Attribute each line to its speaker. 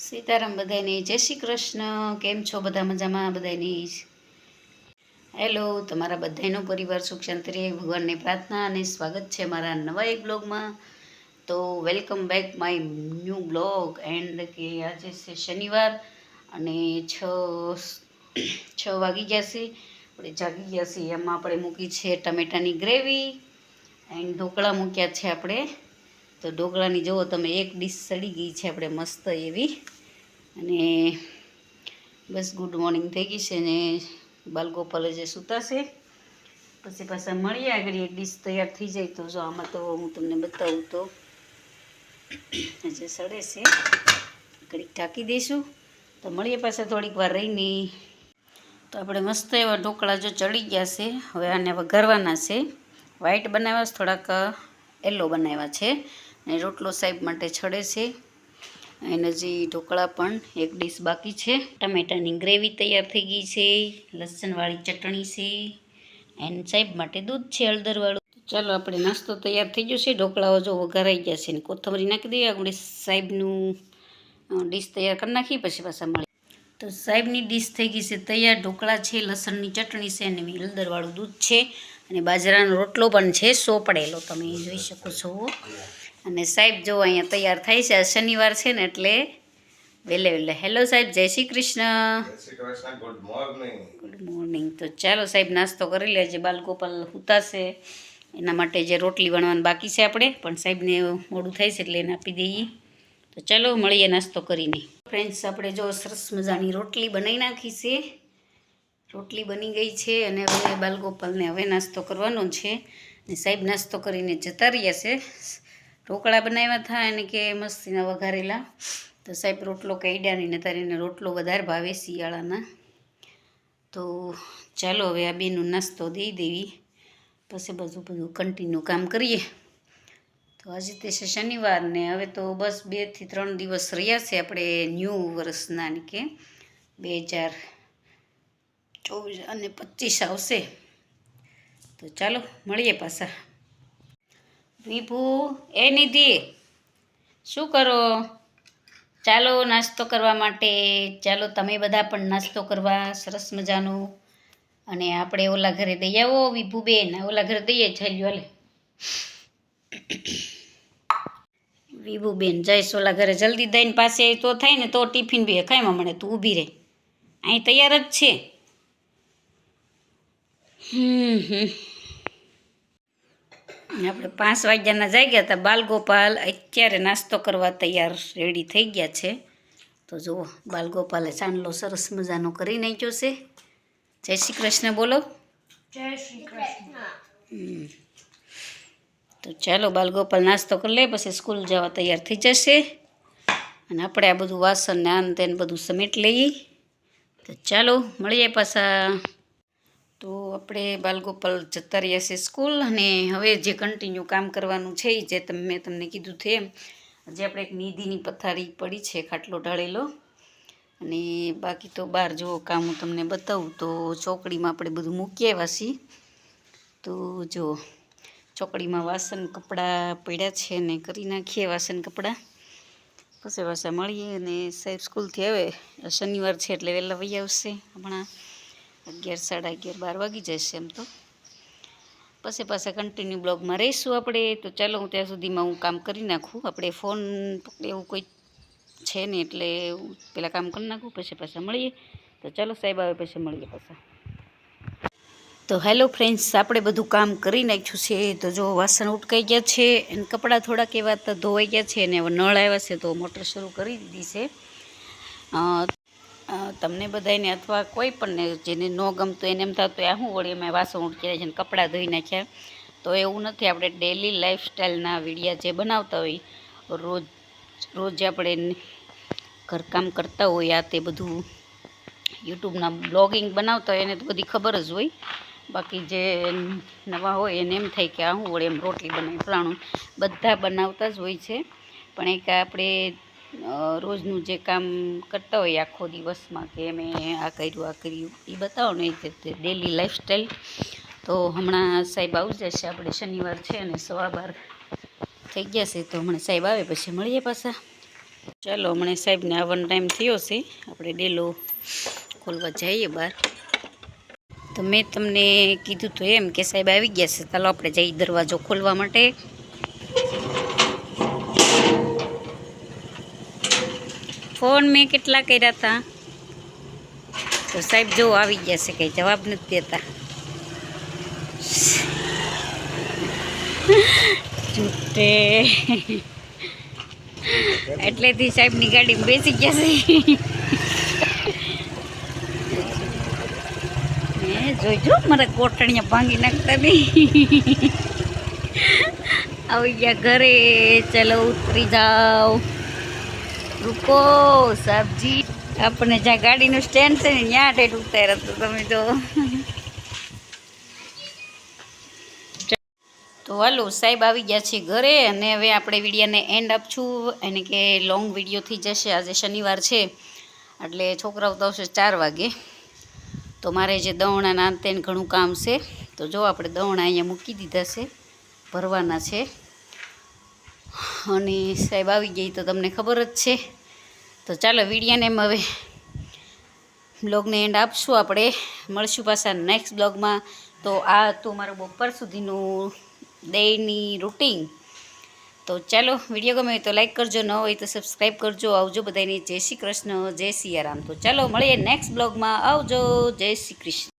Speaker 1: સીતારામ બધાને જય શ્રી કૃષ્ણ. કેમ છો બધા મજામાં બધાની હેલો, તમારા બધાનો પરિવાર સુખ શાંતિ રહે, ભગવાનની પ્રાર્થના અને સ્વાગત છે મારા નવા એક બ્લોગમાં. તો welcome back my new blog and કે આજે છે શનિવાર અને છ છ વાગી ગયા છે. આપણે જાગી ગયા છીએ. એમાં આપણે મૂકી છે ટમેટાની ગ્રેવી એન્ડ ઢોકળા મૂક્યા છે આપણે. તો ઢોકળાની જુઓ તમે, એક ડીશ સડી ગઈ છે આપણે મસ્ત એવી. અને બસ ગુડ મોર્નિંગ થઈ ગઈ છે ને બાલગોપાલ જે સૂતાશે. પછી પાછા મળીએ આગળ, એક ડીશ તૈયાર થઈ જાય તો જો આમાં તો હું તમને બતાવું તો. જે સડે છે. ઘડીક ઢાંકી દઈશું. તો મળીએ પાછા થોડીક વાર રહીને. તો આપણે મસ્ત એવા ઢોકળા જો ચડી ગયા છે. હવે આને વઘારવાના છે. વ્હાઈટ બનાવ્યા છે, થોડાક યલો બનાવ્યા છે. અને રોટલો સાહેબ માટે છડે છે. અને હજી ઢોકળા પણ એક ડીશ બાકી છે. ટમેટાની ગ્રેવી તૈયાર થઈ ગઈ છે. લસણવાળી ચટણી છે. એન્ડ સાહેબ માટે દૂધ છે હળદરવાળું. ચાલો આપણે નાસ્તો તૈયાર થઈ ગયો છે. ઢોકળાઓ જો વઘારાઈ ગયા છે ને કોથમરી નાખી દઈએ. આપણે સાહેબનું ડીશ તૈયાર કરી નાખીએ પછી પાછા મળી તો સાહેબની ડીશ થઈ ગઈ છે તૈયાર. ઢોકળા છે, લસણની ચટણી છે અને હળદરવાળું દૂધ છે. અને બાજરાનો રોટલો પણ છે સોપડેલો તમે જોઈ શકો છો. અને સાહેબ જો અહીંયા તૈયાર થાય છે શનિવાર છે ને એટલે વહેલે વહેલે. હેલો સાહેબ જય Shri Krishna.
Speaker 2: Morning.
Speaker 1: Good morning. તો ચાલો સાહેબ નાસ્તો કરી લેજે. બાલગોપાલ હુતાશે. એના માટે જે રોટલી વણવાનું બાકી છે આપણે પણ સાહેબને મોડું થાય છે એટલે એને આપી દઈએ. તો ચાલો મળીએ નાસ્તો કરીને. ફ્રેન્ડ્સ આપણે જો સરસ મજાની રોટલી બનાવી નાખી છે. રોટલી બની ગઈ છે અને હવે બાલગોપાલને હવે નાસ્તો કરવાનો છે. ને સાહેબ નાસ્તો કરીને જતા રહ્યા છે. ઢોકળા બનાવ્યા હતા અને કે મસ્તીના વઘારેલા. તો સાહેબ રોટલો કાઢ્યા ને તારીને રોટલો વધારે ભાવે શિયાળાના. તો ચાલો હવે આ બેનું નાસ્તો દઈ દેવી. પછી બધું બધું કન્ટિન્યુ કામ કરીએ. તો આજે તે છે શનિવાર ને હવે તો બસ બેથી ત્રણ દિવસ રહ્યા છે આપણે ન્યૂ વર્ષના કે બે હજાર ચોવીસ અને પચીસ આવશે. તો ચાલો, મળીએ પાછા. વિભુ, એ નિધિ, શું કરો? ચાલો નાસ્તો કરવા માટે. ચાલો, તમે બધા પણ નાસ્તો કરવા, સરસ મજાનો. અને આપણે ઓલા ઘરે દઈ આવો, વિભુબેન. ઓલા ઘરે દઈએ, ચાલ્યો, હાલે. વિભુબેન જઈશ ઓલા ઘરે. જલ્દી દઈને પાસે તો થાય ને, તો ટિફિન બી ખાઈમાં મળે, તું ઊભી રહે. અહીં તૈયાર જ છે. આપણે પાંચ વાગ્યાના જાગ્યા ગયા હતા બાલગોપાલ. અત્યારે નાસ્તો કરવા તૈયાર રેડી થઈ ગયા છે. તો જુઓ બાલગોપાલે ચાંદલો સરસ મજાનો કરી નાખ્યો છે. જય શ્રી કૃષ્ણ બોલો.
Speaker 3: જય શ્રી કૃષ્ણ.
Speaker 1: તો ચાલો બાલગોપાલ નાસ્તો કરી લે પછી સ્કૂલ જવા તૈયાર થઈ જશે. અને આપણે આ બધું વાસણ ને આન તેન બધું સમેટ લઈએ. તો ચાલો મળીએ પાછા. તો આપણે બાલગોપાલ જતા રહ્યા છે સ્કૂલ અને હવે જે કન્ટિન્યુ કામ કરવાનું છે જે તમે, મેં તમને કીધું છે એમ. હજી આપણે એક નિધિની પથારી પડી છે, ખાટલો ઢાળેલો. અને બાકી તો બહાર જો કામ હું તમને બતાવું તો ચોકડીમાં આપણે બધું મૂકીએ વાસી તો જો ચોકડીમાં વાસણ, કપડાં પડ્યા છે ને કરી નાખીએ વાસણ, કપડાં. પછી પાછા મળીએ અને સાહેબ સ્કૂલથી આવે. શનિવાર છે એટલે વહેલા વહી આવશે હમણાં. અગિયાર, સાડા અગિયાર, બાર વાગી જશે એમ તો. પછી પાછા કન્ટિન્યુ બ્લોગમાં રહીશું આપણે. તો ચાલો હું ત્યાં સુધીમાં હું કામ કરી નાખું. આપણે ફોન એવું કોઈ છે ને એટલે પહેલાં કામ કરી નાખું, પછી પાછા મળીએ. તો ચાલો સાહેબ આવે પછી મળીએ પાછા. તો હેલો ફ્રેન્ડ્સ, આપણે બધું કામ કરી નાખ્યું છે. તો જો વાસણ ઉટકાઈ ગયા છે અને કપડાં થોડાક એવા ધોવાઈ ગયા છે અને હવે નળ આવ્યા છે તો મોટર શરૂ કરી દીધી છે. તમને બધાને અથવા કોઈ પણને જેને ન ગમતું એને એમ થતું આ શું વળી અમે વાસણ ઉડકી છે ને કપડાં ધોઈ નાખ્યા. તો એવું નથી, આપણે ડેલી લાઈફસ્ટાઈલના વિડીયા જે બનાવતા હોય, રોજ રોજ આપણે ઘરકામ કરતા હોય, આ તે બધું યુટ્યુબના બ્લોગિંગ બનાવતા હોય એને તો બધી ખબર જ હોય. બાકી જે નવા હોય એને એમ થાય કે આ હું વળી એમ રોટલી બનાવી, ફલાણું, બધા બનાવતા જ હોય છે. પણ એક આપણે રોજનું જે કામ કરતા હોય આખો દિવસમાં કે મેં આ કર્યું આ કર્યું, એ બતાવો ને એ ડેલી લાઈફસ્ટાઈલ તો હમણાં સાહેબ આવી જશે આપણે શનિવાર છે અને સવા બાર થઈ ગયા છે, તો હમણાં સાહેબ આવે પછી મળીએ પાછા. ચાલો, હમણાં સાહેબને આવવાનો ટાઈમ થયો છે, આપણે ડેલો ખોલવા જઈએ બહાર. તો મેં તમને કીધું તો એમ કે સાહેબ આવી ગયા છે, ચાલો આપણે જઈએ દરવાજો ખોલવા માટે. ફોન મેં કેટલા કર્યા હતા તો સાહેબ જો આવી ગયા છે, કંઈ જવાબ નથી દેતા. છૂટે એટલેથી સાહેબની ગાડીમાં બેસી ગયા છે. જોઈજો, મારા કોટણીયા ભાંગી નાખતા નહીં. આવી ગયા ઘરે, ચલો, ઉતરી જાઓ. રૂકો સાહેબજી. આપણે જ્યાં ગાડીનું સ્ટેન્ડ છે ને, ત્યાં ટેટ ઉતાર તો તમે જો. તો હાલો, સાહેબ આવી ગયા છે ઘરે અને હવે આપણે વિડીયાને એન્ડ આપશું. એને કે લોંગ વીડિયો થઈ જશે, આજે શનિવાર છે, એટલે છોકરાઓ તો આવશે ચાર વાગે. તો મારે જે દવણાના અંતે ઘણું કામ છે, તો જો આપણે દવણા અહીંયા મૂકી દીધા છે, ભરવાના છે. અને સાહેબ આવી ગઈ તો તમને ખબર જ છે. તો ચાલો વિડીયાને એમ હવે બ્લોગને એન્ડ આપશું આપણે. મળશું પાછા નેક્સ્ટ બ્લોગમાં. તો આ હતું મારું બપોર સુધીનું ડેની રૂટિન. તો ચાલો વીડિયો ગમે તો લાઈક કરજો, ન હોય તો સબસ્ક્રાઈબ કરજો. આવજો બધાને. જય શ્રી કૃષ્ણ, જય સિયારામ. તો ચાલો મળીએ નેક્સ્ટ બ્લોગમાં. આવજો, જય શ્રી કૃષ્ણ.